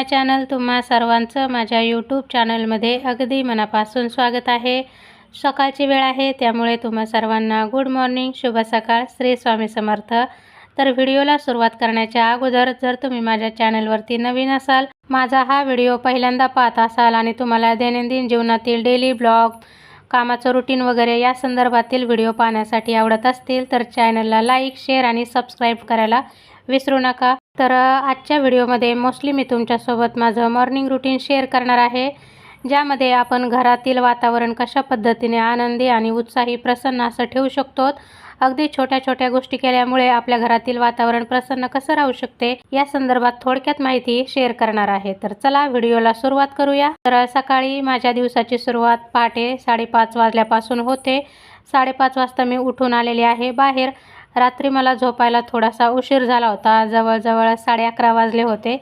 माय channel तुम्हा सर्वांचं माझ्या यूट्यूब चॅनलमध्ये अगदी मनापासून स्वागत आहे. सकाळची वेळ आहे त्यामुळे तुम्हा सर्वांना गुड मॉर्निंग शुभ सकाळ श्री स्वामी समर्थ. तर व्हिडिओला सुरुवात करण्याच्या अगोदर जर तुम्ही माझ्या चॅनलवरती नवीन असाल माझा हा व्हिडिओ पहिल्यांदा पाहत असाल आणि तुम्हाला दैनंदिन जीवनातील डेली ब्लॉग कामाचं रुटीन वगैरे या संदर्भातील व्हिडिओ पाहण्यासाठी आवडत असतील तर चॅनलला लाईक शेअर आणि सबस्क्राईब करायला विसरू नका. तर आजच्या व्हिडिओमध्ये मोस्टली मी तुमच्यासोबत माझं मॉर्निंग रुटीन शेअर करणार आहे ज्यामध्ये आपण घरातील वातावरण कशा पद्धतीने आनंदी आणि उत्साही प्रसन्न असं ठेवू शकतो. अगदी छोट्या छोट्या गोष्टी केल्यामुळे आपल्या घरातील वातावरण प्रसन्न कसं राहू शकते या संदर्भात थोडक्यात माहिती शेअर करणार आहे. तर चला व्हिडिओला सुरुवात करूया. तर सकाळी माझ्या दिवसाची सुरुवात पहाटे साडेपाच वाजल्यापासून होते. साडेपाच वाजता मी उठून आलेले आहे बाहेर. रात्री मला झोपायला थोडासा उशीर झाला होता. जवळजवळ साडे अकरा वाजले होते.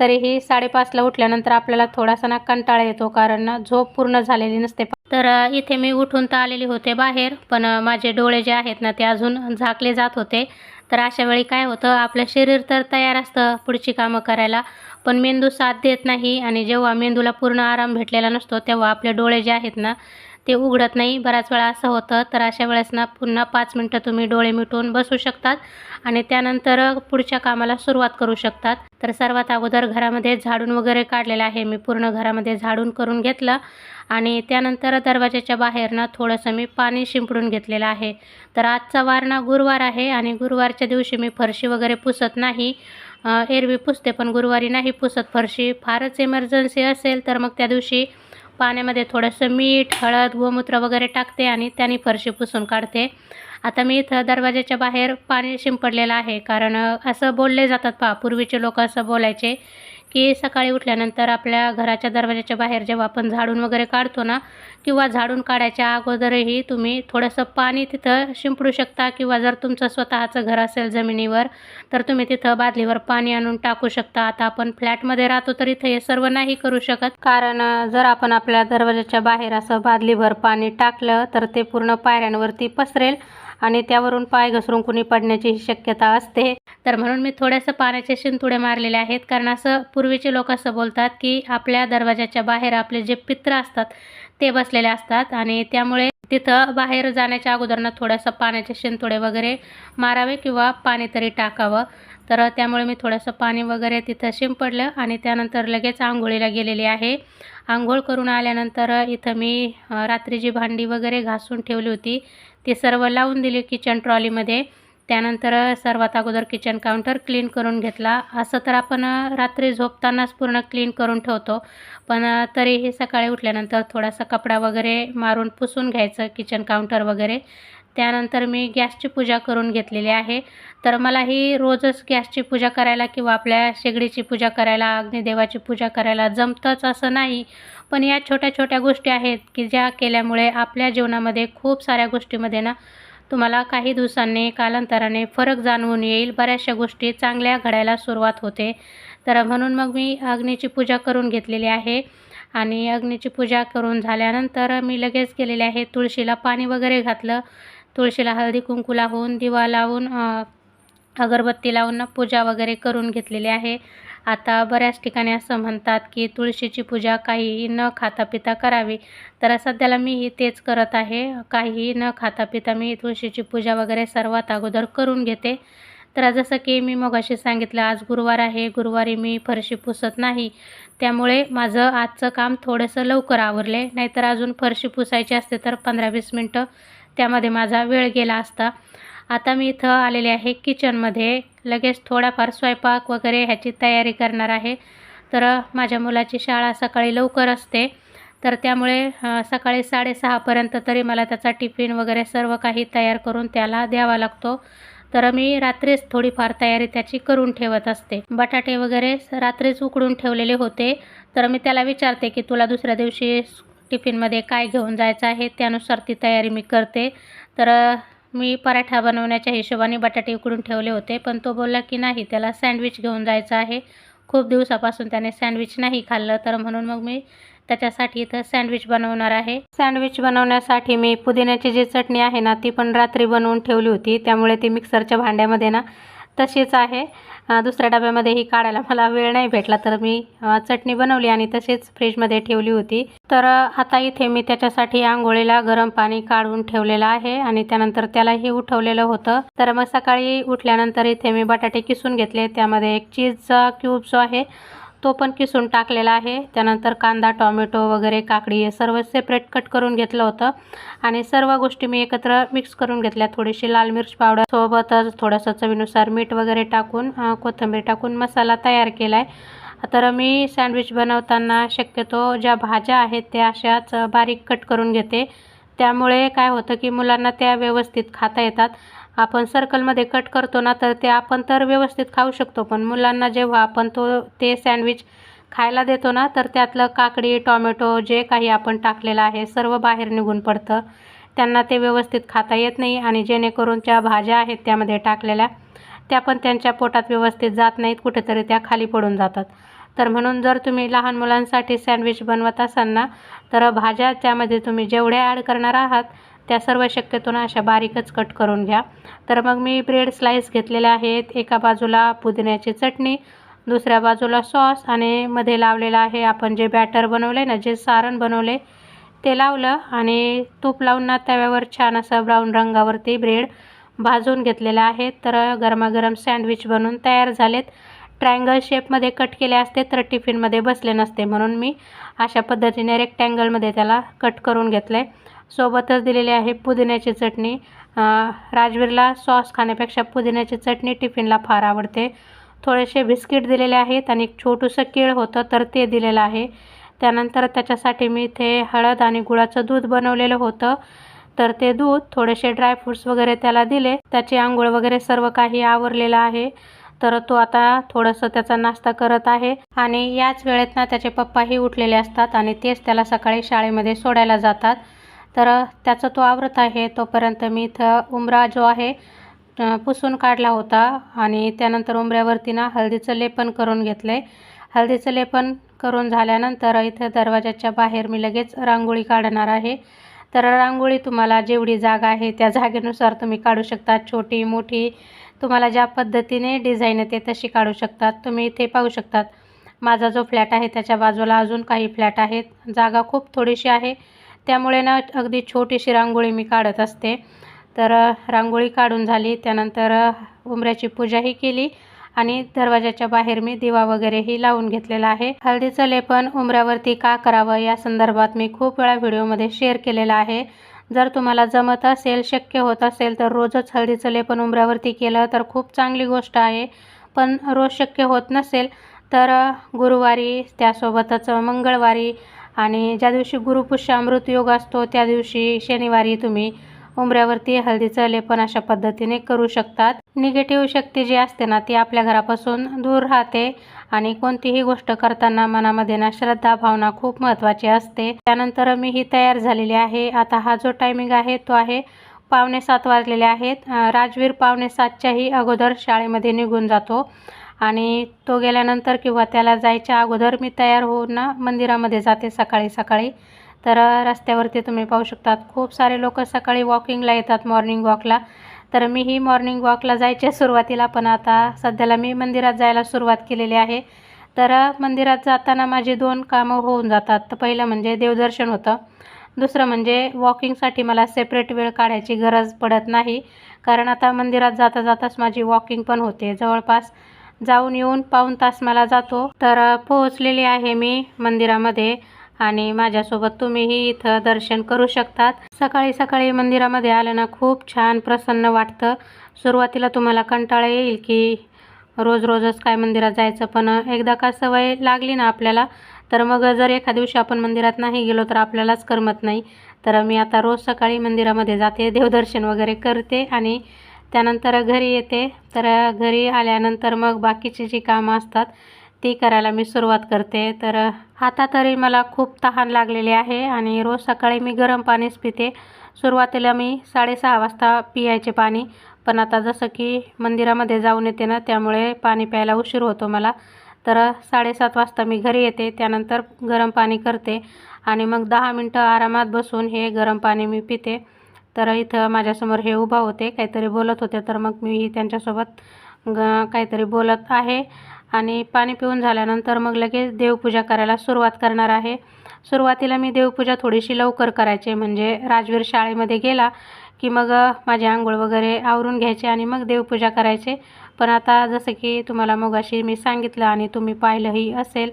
तरीही साडेपाचला उठल्यानंतर आपल्याला थोडासा ना कंटाळा येतो कारण ना झोप पूर्ण झालेली नसते. तर इथे मी उठून तर आलेली होते बाहेर पण माझे डोळे जे आहेत ना ते अजून झाकले जात होते. तर अशा वेळी काय होतं आपलं शरीर तर तयार असतं पुढची कामं करायला पण मेंदू साथ देत नाही आणि जेव्हा मेंदूला पूर्ण आराम भेटलेला नसतो तेव्हा आपले डोळे जे आहेत ना ते उघडत नाही. बऱ्याच वेळा असं होतं तर अशा वेळेस ना पुन्हा पाच मिनटं तुम्ही डोळे मिटून बसू शकतात आणि त्यानंतर पुढच्या कामाला सुरुवात करू शकतात. तर सर्वात अगोदर घरामध्ये झाडून वगैरे काढलेलं आहे. मी पूर्ण घरामध्ये झाडून करून घेतलं आणि त्यानंतर दरवाजाच्या बाहेर ना थोडंसं मी पाणी शिंपडून घेतलेलं आहे. तर आजचा वार ना गुरुवार आहे आणि गुरुवारच्या दिवशी मी फरशी वगैरे पुसत नाही. एरवी पुसते पण गुरुवारी नाही पुसत. फरशी फारच इमर्जन्सी असेल तर मग त्या दिवशी पाण्यामध्ये थोडंसं मीठ हळद गोमूत्र वगैरे टाकते आणि त्याने फरशी पुसून काढते. आता मी इथं दरवाजाच्या बाहेर पाणी शिंपडलेलं आहे. कारण असं बोलले जातात पहा पूर्वीचे लोक असं बोलायचे की सकाळी उठल्यानंतर आपल्या घराच्या दरवाजाच्या बाहेर जेव्हा आपण झाडून वगैरे काढतो ना किंवा झाडून काढायच्या अगोदरही तुम्ही थोडंसं पाणी तिथं शिंपडू शकता किंवा जर तुमचं स्वतःचं घर असेल जमिनीवर तर तुम्ही तिथं बादलीवर पाणी आणून टाकू शकता. आता आपण फ्लॅटमध्ये राहतो तर इथं हे सर्व नाही करू शकत. कारण जर आपण आपल्या दरवाजाच्या बाहेर असं बादलीभर पाणी टाकलं तर ते पूर्ण पायऱ्यांवरती पसरेल. आणि त्यावरून पाय घसरून कुणी पडण्याची शक्यता असते. तर म्हणून मी थोड्यासं पाण्याचे शिंतुडे मारलेले आहेत. कारण असं पूर्वीचे लोक असं बोलतात की आपल्या दरवाजाच्या बाहेर आपले जे पित्र असतात ते बसलेले असतात. आणि त्यामुळे तिथं बाहेर जाण्याच्या अगोदरनं थोडंसं पाण्याचे शिंतोडे वगैरे मारावे किंवा पाणी तरी टाकावं. तर त्यामुळे मी थोडंसं पाणी वगैरे तिथं शिंपडलं आणि त्यानंतर लगेच आंघोळीला गेलेली आहे. आंघोळ करून आल्यानंतर इथं मी रात्री रात्रीची भांडी वगैरे घासून ठेवली होती ते सर्व लावून दिले किचन ट्रॉलीमध्ये त्यानंतर सर्वात अगोदर किचन काउंटर क्लीन करून घेतला. असं तर आपण रात्री झोपतानाच पूर्ण क्लीन करून ठेवतो. पण तरीही सकाळी उठल्यानंतर थोडासा कपडा वगैरे मारून पुसून घ्यायचं किचन काउंटर वगैरे. त्यानंतर मी गॅसची पूजा करून घेतलेली आहे. तर मला ही रोजच गॅसची पूजा करायला किंवा आपल्या शेगडीची पूजा करायला अग्निदेवाची पूजा करायला जमतंच असं नाही. पण या छोट्या छोट्या गोष्टी आहेत की ज्या केल्यामुळे आपल्या जीवनामध्ये खूप साऱ्या गोष्टीमध्ये ना तुम्हाला काही दिवसांनी कालांतराने फरक जाणवून येईल. बऱ्याचशा गोष्टी चांगल्या घडायला सुरुवात होते. तर म्हणून मग मी अग्नीची पूजा करून घेतलेली आहे. आणि अग्नीची पूजा करून झाल्यानंतर मी लगेच केलेले आहे. तुळशीला पाणी वगैरे घातलं. तुळशीला हळदी कुंकू लावून दिवा लावून अगरबत्ती लावून पूजा वगैरे करून घेतलेली आहे. आता बऱ्याच ठिकाणी असं म्हणतात की तुळशीची पूजा काहीही न खाता पिता करावी. तर सध्याला मीही तेच करत आहे. काहीही न खाता पिता मी तुळशीची पूजा वगैरे सर्वात अगोदर करून घेते. तर जसं की मी मगाशी सांगितलं आज गुरुवार आहे. गुरुवारी मी फरशी पुसत नाही. त्यामुळे माझं आजचं काम थोडंसं लवकर आवरले. नाहीतर अजून फरशी पुसायची असते तर पंधरा वीस मिनटं त्यामध्ये माझा वेळ गेला असता. आता मी इथं आलेले आहे किचनमध्ये. लगेच थोडाफार स्वयंपाक वगैरे ह्याची तयारी करणार आहे. तर माझ्या मुलाची शाळा सकाळी लवकर असते. तर त्यामुळे सकाळी साडेसहापर्यंत तरी मला त्याचा टिफिन वगैरे सर्व काही तयार करून त्याला द्यावा लागतो. तर मी रात्रीच थोडीफार तयारी त्याची करून ठेवत असते. बटाटे वगैरे रात्रीच उकडून ठेवलेले होते. तर मी त्याला विचारते की तुला दुसऱ्या दिवशी टिफिनमध्ये काय घेऊन जायचं आहे त्यानुसार ती तयारी मी करते. तर मी पराठा बनवण्याच्या हिशोबाने बटाटे उकडून ठेवले होते पण तो बोलला की नाही त्याला सँडविच घेऊन जायचं आहे. खूप दिवसापासून त्याने सँडविच नाही खाल्लं तर म्हणून मग मी त्याच्यासाठी इथं सँडविच बनवणार आहे. सँडविच बनवण्यासाठी मी पुदिन्याची जी चटणी आहे ना ती पण रात्री बनवून ठेवली होती. त्यामुळे ती मिक्सरच्या भांड्यामध्ये ना तशीच आहे. दुसऱ्या डब्यामध्ये ही काढायला मला वेळ नाही भेटला तर मी चटणी बनवली आणि तशीच फ्रीजमध्ये ठेवली होती. तर आता इथे मी त्याच्यासाठी आंघोळीला गरम पाणी काढून ठेवलेलं आहे आणि त्यानंतर त्यालाही उठवलेलं होतं. तर मग सकाळी उठल्यानंतर इथे मी बटाटे किसून घेतले. त्यामध्ये एक चीजचा क्यूब जो आहे. तो पण किसून टाकलेला आहे. त्यानंतर कांदा टॉमॅटो वगैरे काकडी हे सर्व सेपरेट कट करून घेतलं होतं. आणि सर्व गोष्टी मी एकत्र मिक्स करून घेतल्या. थोडीशी लाल मिर्च पावडर सोबतच थोडंसं चवीनुसार मीठ वगैरे टाकून कोथिंबीर टाकून मसाला तयार केला आहे तर मी सँडविच बनवताना शक्यतो ज्या भाज्या आहेत त्या अशाच बारीक कट करून घेते. त्यामुळे काय होतं की मुलांना त्या व्यवस्थित खाता येतात. आपण सर्कलमध्ये कट करतो ना तर ते आपण तर व्यवस्थित खाऊ शकतो पण मुलांना जेव्हा आपण तो ते सँडविच खायला देतो ना तर त्यातलं काकडी टॉमॅटो जे काही आपण टाकलेलं आहे सर्व बाहेर निघून पडतं. त्यांना ते व्यवस्थित खाता येत नाही आणि जेणेकरून ज्या भाज्या आहेत त्यामध्ये टाकलेल्या त्या पण त्यांच्या पोटात व्यवस्थित जात नाहीत कुठेतरी त्या खाली पडून जातात. तर म्हणून जर तुम्ही लहान मुलांसाठी सँडविच बनवत असाल ना तर भाज्या त्यामध्ये तुम्ही जेवढ्या ॲड करणार आहात त्या सर्व शक्यतो ना अशा बारीकच कट करून घ्या. तर मग मी ब्रेड स्लाईस घेतलेले आहेत. एका बाजूला पुदिन्याची चटणी दुसऱ्या बाजूला सॉस आणि मध्ये लावलेलं आहे आपण जे बॅटर बनवले ना जे सारण बनवले ते लावलं आणि तूप लावून ना तव्यावर छान असं ब्राऊन रंगावरती ब्रेड भाजून घेतलेलं आहे. तर गरमागरम सँडविच बनून तयार झालेत. ट्रँगल शेपमध्ये कट केले असते तर टिफिनमध्ये बसले नसते म्हणून मी अशा पद्धतीने रेक्टँगलमध्ये त्याला कट करून घेतलं आहे सोबतच दिलेली आहे पुदिन्याची चटणी. राजवीरला सॉस खाण्यापेक्षा पुदिन्याची चटणी टिफिनला फार आवडते. थोडेसे बिस्किट दिलेले आहेत आणि एक छोटंसं केळ होतं तर ते दिलेलं आहे. त्यानंतर त्याच्यासाठी मी इथे हळद आणि गुळाचं दूध बनवलेलं होतं. तर ते दूध थोडेसे ड्रायफ्रूट्स वगैरे त्याला दिले. त्याची आंघोळ वगैरे सर्व काही आवरलेलं आहे. तर तो आता थोडंसं त्याचा नाश्ता करत आहे आणि याच वेळेत ना त्याचे पप्पाही उठलेले असतात आणि तेच त्याला सकाळी शाळेमध्ये सोडायला जातात. तर त्याचं तो आवरत आहे तोपर्यंत मी इथं उमरा जो आहे पुसून काढला होता आणि त्यानंतर उमऱ्यावरती ना हळदीचं लेपन करून घेतलं आहे हळदीचं लेपन करून झाल्यानंतर इथं दरवाजाच्या बाहेर मी लगेच रांगोळी काढणार आहे. तर रांगोळी तुम्हाला जेवढी जागा आहे त्या जागेनुसार तुम्ही काढू शकता. छोटी मोठी तुम्हाला ज्या पद्धतीने डिझाईन येते तशी काढू शकतात. तुम्ही इथे पाहू शकतात. माझा जो फ्लॅट आहे त्याच्या बाजूला अजून काही फ्लॅट आहेत. जागा खूप थोडीशी आहे. त्यामुळे ना अगदी छोटीशी रांगोळी मी काढत असते. तर रांगोळी काढून झाली. त्यानंतर उमऱ्याची उंबऱ्याची पूजाही केली आणि दरवाजाच्या बाहेर मी दिवा वगैरेही लावून घेतलेला आहे. हळदीचं लेपन उंबऱ्यावरती का करावं या संदर्भात मी खूप वेळा व्हिडिओमध्ये शेअर केलेला आहे. जर तुम्हाला जमत असेल शक्य होत असेल तर रोजच हळदीचं लेपन उंबऱ्यावरती केलं तर खूप चांगली गोष्ट आहे. पण रोज शक्य होत नसेल तर गुरुवारी त्यासोबतच मंगळवारी आणि ज्या दिवशी गुरुपुष्य अमृत योग असतो त्या दिवशी शनिवारी तुम्ही उंबऱ्यावरती हळदीचं लेपन अशा पद्धतीने करू शकतात. निगेटिव्ह शक्ती जी असते ना ती आपल्या घरापासून दूर राहते आणि कोणतीही गोष्ट करताना मनामध्ये ना श्रद्धा भावना खूप महत्त्वाची असते. त्यानंतर मी ही तयार झालेली आहे. आता हा जो टायमिंग आहे तो आहे पावणे सात वाजलेले आहेत. राजवीर पावणे सातच्याही अगोदर शाळेमध्ये निघून जातो. आणि तो गेल्यानंतर किंवा त्याला जायच्या अगोदर मी तयार होऊन ना मंदिरामध्ये जाते सकाळी सकाळी. तर रस्त्यावरती तुम्ही पाहू शकतात खूप सारे लोक सकाळी वॉकिंगला येतात मॉर्निंग वॉकला. तर मीही मॉर्निंग वॉकला जायच्या सुरुवातीला पण आता सध्याला मी मंदिरात जायला सुरुवात केलेली आहे. तर मंदिरात जाताना माझी दोन कामं होऊन जातात. तर पहिलं म्हणजे देवदर्शन होतं. दुसरं म्हणजे वॉकिंगसाठी मला सेपरेट वेळ काढायची गरज पडत नाही. कारण आता मंदिरात जाता जाताच माझी वॉकिंग पण होते जवळपास. जाऊन येऊन पाऊण तास मला जातो. तर पोहोचलेली आहे मी मंदिरामध्ये आणि माझ्यासोबत तुम्हीही इथं दर्शन करू शकतात. सकाळी सकाळी मंदिरामध्ये आलं ना खूप छान प्रसन्न वाटतं. सुरुवातीला तुम्हाला कंटाळा येईल की रोज रोजच काय मंदिरात जायचं पण एकदा का सवय लागली ना आपल्याला तर मग जर एखाद्या दिवशी आपण मंदिरात नाही गेलो तर आपल्यालाच करमत नाही. तर मी आता रोज सकाळी मंदिरामध्ये जाते देवदर्शन वगैरे करते आणि त्यानंतर घरी येते. तर घरी आल्यानंतर मग बाकीची जी कामं असतात ती करायला मी सुरुवात करते. तर आता तरी मला खूप तहान लागलेली आहे आणि रोज सकाळी मी गरम पाणीच पिते. सुरुवातीला मी साडेसहा वाजता पियायचे पाणी पण आता जसं की मंदिरामध्ये जाऊन येते ना त्यामुळे पाणी प्यायला उशीर होतो मला. तर साडेसात वाजता मी घरी येते त्यानंतर गरम पाणी करते आणि मग दहा मिनटं आरामात बसून हे गरम पाणी मी पिते. तर इथं माझ्यासमोर हे उभा होते काहीतरी बोलत होते. तर मग मी त्यांच्यासोबत ग काहीतरी बोलत आहे. आणि पाणी पिऊन झाल्यानंतर मग लगेच देवपूजा करायला सुरुवात करणार आहे. सुरुवातीला मी देवपूजा थोडीशी लवकर करायचे. म्हणजे राजवीर शाळेमध्ये गेला की मग माझे आंघोळ वगैरे आवरून घ्यायचे आणि मग देवपूजा करायचे. पण आता जसं की तुम्हाला मगाशी मी सांगितलं आणि तुम्ही पाहिलंही असेल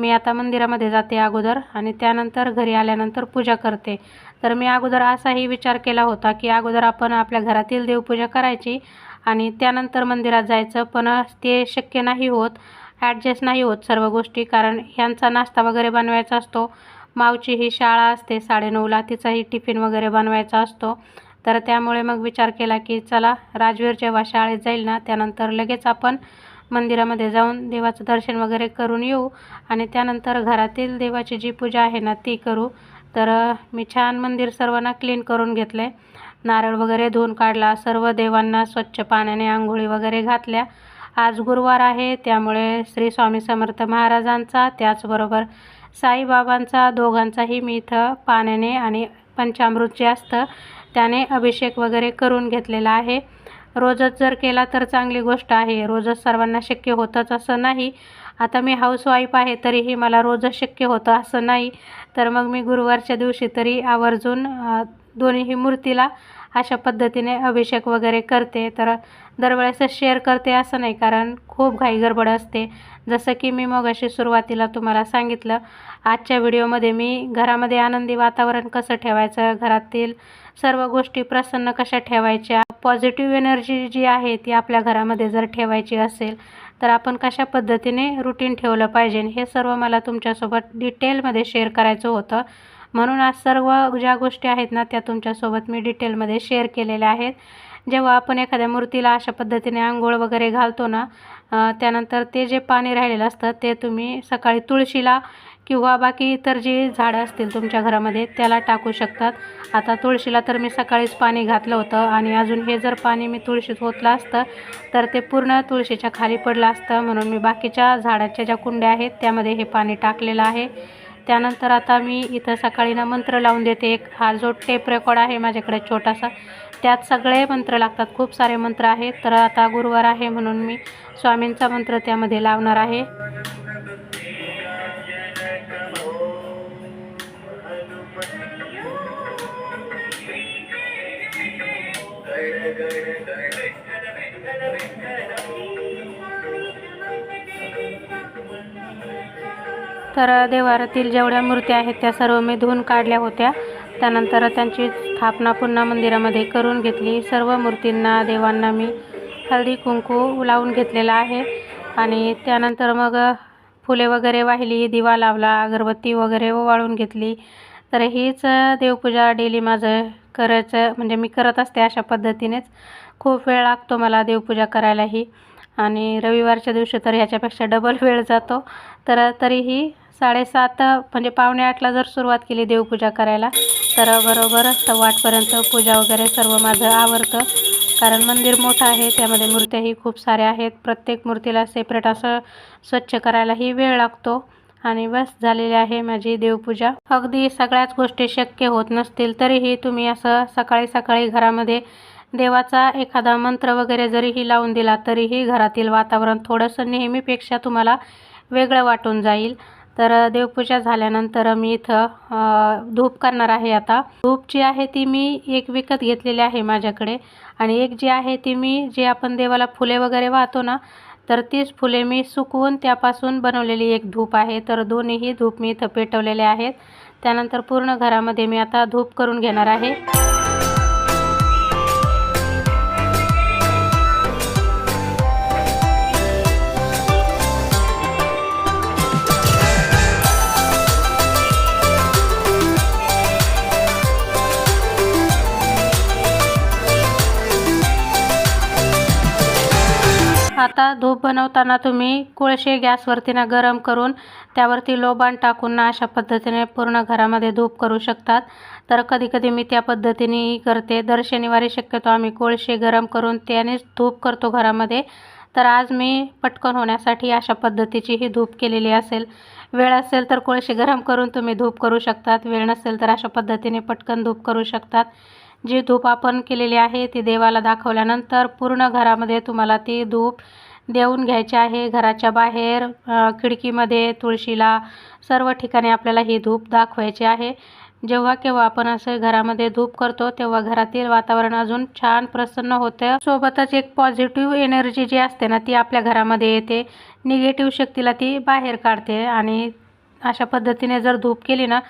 मी आता मंदिरामध्ये जाते अगोदर आणि त्यानंतर घरी आल्यानंतर पूजा करते. तर मी अगोदर असाही विचार केला होता की अगोदर आपण आपल्या घरातील देवपूजा करायची आणि त्यानंतर मंदिरात जायचं पण ते शक्य नाही होत ॲडजस्ट नाही होत सर्व गोष्टी कारण ह्यांचा नाश्ता वगैरे बनवायचा असतो. मावची ही शाळा असते साडेनऊला तिचाही टिफिन वगैरे बनवायचा असतो. तर त्यामुळे मग विचार केला की चला राजवीर जेव्हा शाळेत जाईल ना त्यानंतर लगेच आपण मंदिरामध्ये जाऊन देवाचं दर्शन वगैरे करून येऊ आणि त्यानंतर घरातील देवाची जी पूजा आहे ना ती करू. तर मी छान मंदिर सर्वांना क्लीन करून घेतलं आहे नारळ वगैरे धुवून काढला सर्व देवांना स्वच्छ पाण्याने आंघोळी वगैरे घातल्या. आज गुरुवार आहे त्यामुळे श्री स्वामी समर्थ महाराजांचा त्याचबरोबर साईबाबांचा दोघांचाही मी इथं पाण्याने आणि पंचामृत जे असतं त्याने अभिषेक वगैरे करून घेतलेला आहे. रोजच जर केला तर चांगली गोष्ट आहे. रोजच सर्वांना शक्य होतंच असं नाही. आता मी हाऊसवाईफ आहे तरीही मला रोजच शक्य होतं असं नाही. तर मग मी गुरुवारच्या दिवशी तरी आवर्जून दोन्हीही मूर्तीला अशा पद्धतीने अभिषेक वगैरे करते. तर दरवेळेसच शेअर करते असं नाही कारण खूप घाई गडबड असते. जसं की मी मग अशी सुरुवातीला तुम्हाला सांगितलं आजच्या व्हिडिओमध्ये मी घरामध्ये आनंदी वातावरण कसं ठेवायचं घरातील सर्व गोष्टी प्रसन्न कशा ठेवायच्या पॉझिटिव्ह एनर्जी जी आहे ती आपल्या घरामध्ये जर ठेवायची असेल तर आपण कशा पद्धतीने रुटीन ठेवलं पाहिजे? हे सर्व मला तुमच्यासोबत डिटेलमध्ये शेअर करायचं होतं. म्हणून आज सर्व ज्या गोष्टी आहेत ना त्या तुमच्यासोबत मी डिटेलमध्ये शेअर केलेल्या आहेत. जेव्हा आपण एखाद्या मूर्तीला अशा पद्धतीने आंघोळ वगैरे घालतो ना त्यानंतर ते जे पाणी राहिलेलं असतं ते तुम्ही सकाळी तुळशीला किंवा बाकी इतर जी झाडं असतील तुमच्या घरामध्ये त्याला टाकू शकतात. आता तुळशीला तर मी सकाळीच पाणी घातलं होतं आणि अजून हे जर पाणी मी तुळशीत होतलं असतं तर ते पूर्ण तुळशीच्या खाली पडलं असतं. म्हणून मी बाकीच्या झाडाच्या ज्या कुंड्या आहेत त्यामध्ये हे पाणी टाकलेलं आहे. त्यानंतर आता मी इथं सकाळी ना मंत्र लावून देते एक हा जो टेप रेकॉर्ड आहे माझ्याकडे छोटासा त्यात सगळे मंत्र लागतात खूप सारे मंत्र आहेत तर आता गुरुवार आहे म्हणून मी स्वामींचा मंत्र त्यामध्ये लावणार आहे तर देवारातील जेवढ्या मूर्त्या आहेत त्या सर्व मी धुवून काढल्या होत्या. त्यानंतर त्यांची स्थापना पुन्हा मंदिरामध्ये करून घेतली. सर्व मूर्तींना देवांना मी हळदी कुंकू लावून घेतलेला आहे. आणि त्यानंतर मग फुले वगैरे वाहिली दिवा लावला अगरबत्ती वगैरे वाळून घेतली. तर हीच देवपूजा डेली माझं करायचं म्हणजे मी करत असते अशा पद्धतीनेच. खूप वेळ लागतो मला देवपूजा करायलाही. आणि रविवारच्या दिवशी तर ह्याच्यापेक्षा डबल वेळ जातो. तर तरीही साडेसात म्हणजे पावणे आठला जर सुरुवात केली देवपूजा करायला तर बरोबर सव्वा पूजा वगैरे सर्व माझं आवरतं. कारण मंदिर मोठं आहे त्यामध्ये मूर्त्याही खूप साऱ्या आहेत. प्रत्येक मूर्तीला सेपरेट असं स्वच्छ करायलाही वेळ लागतो. आणि बस झालेली आहे माझी देवपूजा. अगदी सगळ्याच गोष्टी शक्य होत नसतील तरीही तुम्ही असं सकाळी सकाळी घरामध्ये देवाचा एखादा मंत्र वगैरे जरीही लावून दिला तरीही घरातील वातावरण थोडंसं नेहमीपेक्षा तुम्हाला वेगळं वाटून जाईल. तर देवपूजा झाल्यानंतर मी इथं धूप करणार आहे आता. धूप जी आहे ती मी एक विकत घेतलेली आहे माझ्याकडे. आणि एक जी आहे ती मी जे आपण देवाला फुले वगैरे वाहतो ना तर तीच फुले मी सुकवून त्यापासून बनवलेली एक धूप आहे. तर दोन्हीही धूप मी इथं पेटवलेले आहेत. त्यानंतर पूर्ण घरामध्ये मी आता धूप करून घेणार आहे. आता धूप बनवताना तुम्ही कोळशे गॅसवरती ना गरम करून त्यावरती लोबान टाकून ना अशा पद्धतीने पूर्ण घरामध्ये धूप करू शकतात. तर कधीकधी मी त्या पद्धतीनेही करते. दर शनिवारी शक्यतो आम्ही कोळशे गरम करून त्यानेच धूप करतो घरामध्ये. तर आज मी पटकन होण्यासाठी अशा पद्धतीची ही धूप केलेली असेल. वेळ असेल तर कोळशे गरम करून तुम्ही धूप करू शकतात. वेळ नसेल तर अशा पद्धतीने पटकन धूप करू शकतात. जी धूप आपण केलेली आहे ती देवाला दाखवल्यानंतर पूर्ण घरामध्ये तुम्हाला ती धूप देऊन घ्यायची आहे. घराच्या बाहेर खिडकीमध्ये तुळशीला सर्व ठिकाणी आपल्याला ही धूप दाखवायची आहे. जेव्हा केव्हा आपण असं घरामध्ये धूप करतो तेव्हा घरातील वातावरण अजून छान प्रसन्न होतं. सोबतच एक पॉझिटिव्ह एनर्जी जी असते ना ती आपल्या घरामध्ये येते. निगेटिव्ह शक्तीला ती बाहेर काढते आणि अशा पद्धतीने जर धूप केली ना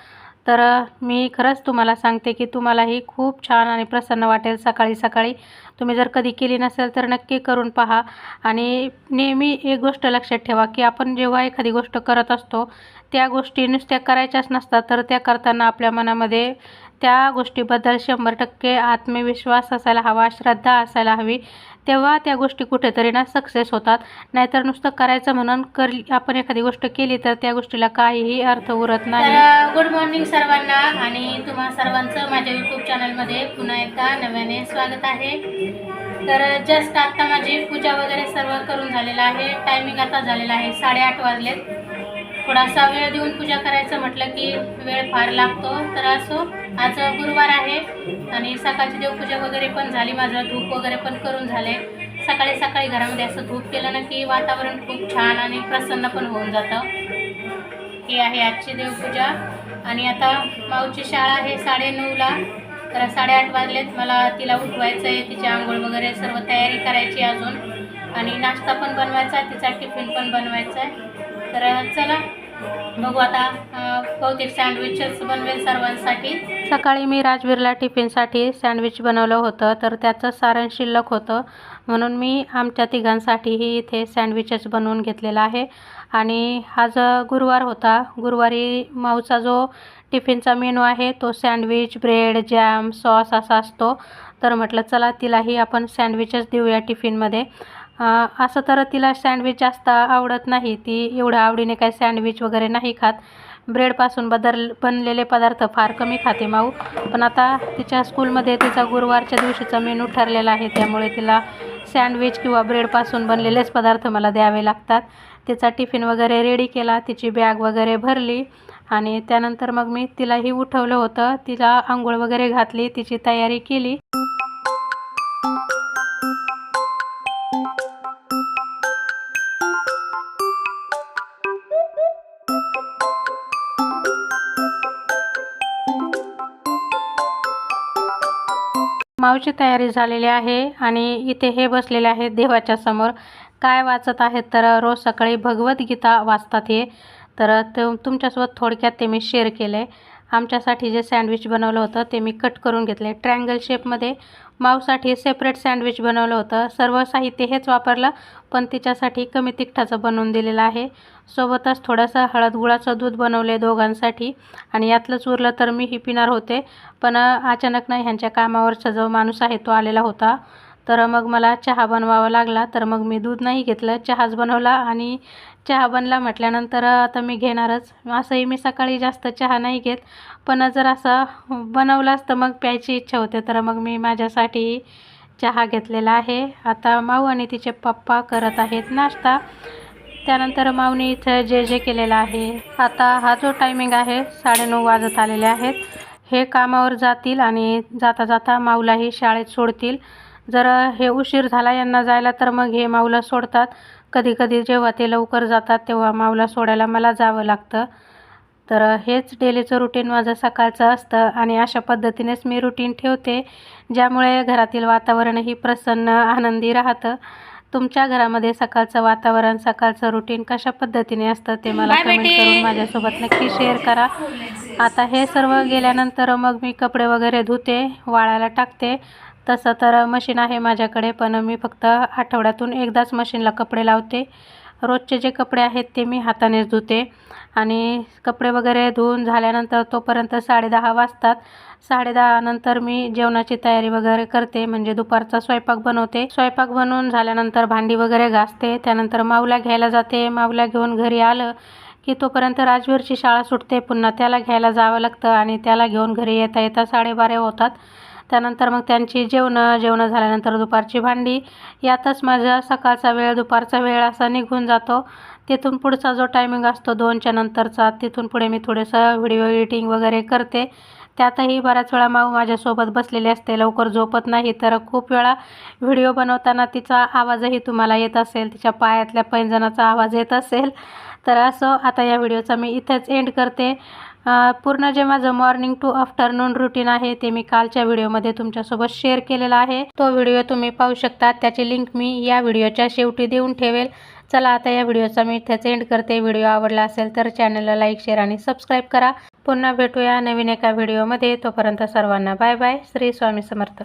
तर मी खरंच तुम्हाला सांगते की तुम्हालाही खूप छान आणि प्रसन्न वाटेल सकाळी सकाळी. तुम्ही जर कधी केली नसेल तर नक्की करून पहा. आणि नेहमी एक गोष्ट लक्षात ठेवा की आपण जेव्हा एखादी गोष्ट करत असतो त्या गोष्टी नुसत्या करायच्याच नसतात. तर त्या करताना आपल्या मनामध्ये त्या गोष्टीबद्दल शंभर टक्के आत्मविश्वास असायला हवा श्रद्धा असायला हवी. तेव्हा त्या गोष्टी कुठेतरी ना सक्सेस होतात. नाहीतर नुसतं करायचं म्हणून कर आपण एखादी गोष्ट केली तर त्या गोष्टीला काहीही अर्थ उरत नाही. गुड मॉर्निंग सर्वांना आणि तुम्हा सर्वांचं माझ्या यूट्यूब चॅनलमध्ये पुन्हा एकदा नव्याने स्वागत आहे. तर जस्ट आता माझी पूजा वगैरे सर्व करून झालेलं आहे. टायमिंग आता झालेला आहे साडेआठ वाजलेत. थोडासा वेळ देऊन पूजा करायचं म्हटलं की वेळ फार लागतो तर असो. आज गुरुवार आहे आणि सकाळची देवपूजा वगैरे पण झाली. माझं धूप वगैरे पण करून झाले. सकाळी सकाळी घरामध्ये असं धूप केलं ना की वातावरण खूप छान आणि प्रसन्न पण होऊन जातं. ही आहे आजची देवपूजा. आणि आता माऊची शाळा आहे साडेनऊला. तर साडेआठ वाजलेत. मला तिला उठवायचं आहे तिची आंघोळ वगैरे सर्व तयारी करायची अजून. आणि नाश्ता पण बनवायचा आहे तिचा टिफिन पण बनवायचा आहे. तर चला. बघू आता बहुतेक सँडविचेस बनवेल सर्वांसाठी. सकाळी मी राजवीरला टिफिनसाठी सँडविच बनवलं होतं तर त्याचं सारण शिल्लक होतं. म्हणून मी आमच्या तिघांसाठीही इथे सँडविचेस बनवून घेतलेला आहे. आणि हा जो गुरुवार होता गुरुवारी माऊचा जो टिफिनचा मेनू आहे तो सँडविच ब्रेड जॅम सॉस असा असतो. तर म्हटलं चला तिलाही आपण सँडविचच देऊया टिफिनमध्ये. असं तर तिला सँडविच जास्त आवडत नाही. ती एवढ्या आवडीने काय सँडविच वगैरे नाही खात. ब्रेडपासून बदल बनलेले पदार्थ फार कमी खाते माऊ. पण आता तिच्या स्कूलमध्ये तिचा गुरुवारच्या दिवशीचा मेनू ठरलेला आहे. त्यामुळे तिला सँडविच किंवा ब्रेडपासून बनलेलेच पदार्थ मला द्यावे लागतात. तिचा टिफिन वगैरे रेडी केला तिची बॅग वगैरे भरली आणि त्यानंतर मग मी तिलाही उठवलं होतं. तिला आंघोळ वगैरे घातली तिची तयारी केली. मावची तयारी झालेली आहे आणि इथे हे बसलेले आहेत देवाच्या समोर. काय वाचत आहेत तर रोज सकाळी भगवद्गीता वाचतात हे. तर तुमच्यासोबत थोडक्यात ते मी शेअर केलं आहे आमच्यासाठी जे सँडविच बनवलं होतं ते मी कट करून घेतले. ट्रँगल शेपमध्ये माऊसाठी सेपरेट सँडविच बनवलं होतं. सर्व साहित्य हेच वापरलं पण तिच्यासाठी कमी तिखटाचं बनवून दिलेलं आहे. सोबतच थोडंसं हळद गुळाचं दूध बनवले दोघांसाठी. आणि यातलंच उरलं तर मीही पिणार होते पण अचानक नाही ह्यांच्या कामावरचा जो माणूस आहे तो आलेला होता. तर मग मला चहा बनवावा लागला तर मग मी दूध नाही घेतलं चहाच बनवला आणि चहा बनला म्हटल्यानंतर आता मी घेणारच. असंही मी सकाळी जास्त चहा नाही घेत पण जर असं बनवलाच तर मग प्यायची इच्छा होते. तर मग मी माझ्यासाठी चहा घेतलेला आहे. आता माऊ आणि तिचे पप्पा करत आहेत नाश्ता. त्यानंतर माऊनी इथं जे जे केलेलं आहे. आता हा जो टायमिंग आहे साडेनऊ वाजत आलेले आहेत. हे कामावर जातील आणि जाता जाता माऊलाही शाळेत सोडतील. जर हे उशीर झाला यांना जायला तर मग हे माऊला सोडतात. कधी कधी जेव्हा ते लवकर जातात तेव्हा माऊला सोडायला मला जावं लागतं. तर हेच डेलीचं रुटीन माझं सकाळचं असतं आणि अशा पद्धतीनेच मी रुटीन ठेवते ज्यामुळे घरातील वातावरणही प्रसन्न आनंदी राहतं. तुमच्या घरामध्ये सकाळचं वातावरण सकाळचं रुटीन कशा पद्धतीने असतं ते मला कमेंट करून माझ्यासोबत नक्की शेअर करा. आता हे सर्व गेल्यानंतर मग मी कपडे वगैरे धुते वाळायला टाकते. तसं तर मशीन आहे माझ्याकडे पण मी फक्त आठवड्यातून एकदाच मशीनला कपडे लावते. रोजचे जे कपडे आहेत ते मी हातानेच धुते आणि कपडे वगैरे धुवून झाल्यानंतर तोपर्यंत साडेदहा वाजतात. साडेदहानंतर मी जेवणाची तयारी वगैरे करते म्हणजे दुपारचा स्वयंपाक बनवते. स्वयंपाक बनवून झाल्यानंतर भांडी वगैरे घासते त्यानंतर माऊला घ्यायला जाते. माऊला घेऊन घरी आलं की तोपर्यंत राजवीरची शाळा सुटते पुन्हा त्याला घ्यायला जावं लागतं आणि त्याला घेऊन घरी येता येता साडेबारा होतात. त्यानंतर मग त्यांची जेवणं जेवणं झाल्यानंतर दुपारची भांडी. यातच माझा सकाळचा वेळ दुपारचा वेळ असा निघून जातो. तिथून पुढचा जो टायमिंग असतो दोनच्या नंतरचा तिथून पुढे मी थोडंसं व्हिडिओ एडिटिंग वगैरे करते. त्यातही बऱ्याच वेळा माऊ माझ्यासोबत बसलेली असते. लवकर झोपत नाही तर खूप वेळा व्हिडिओ बनवताना तिचा आवाजही तुम्हाला येत असेल. तिच्या पायातल्या पैंजणाचा आवाज येत असेल. तर असं आता या व्हिडिओचा मी इथेच एंड करते. पूर्ण जे माझं मॉर्निंग टू आफ्टरनून रुटीन आहे ते मी कालच्या व्हिडिओमध्ये तुमच्यासोबत शेअर केलेला आहे. तो व्हिडिओ तुम्ही पाहू शकता त्याची लिंक मी या व्हिडिओच्या शेवटी देऊन ठेवेल. चला आता या व्हिडिओचा मी इथेच एंड करते. व्हिडिओ आवडला असेल तर चॅनलला लाईक शेअर आणि सबस्क्राईब करा. पुन्हा भेटूया नवीन एका व्हिडिओमध्ये तोपर्यंत सर्वांना बाय बाय श्री स्वामी समर्थ.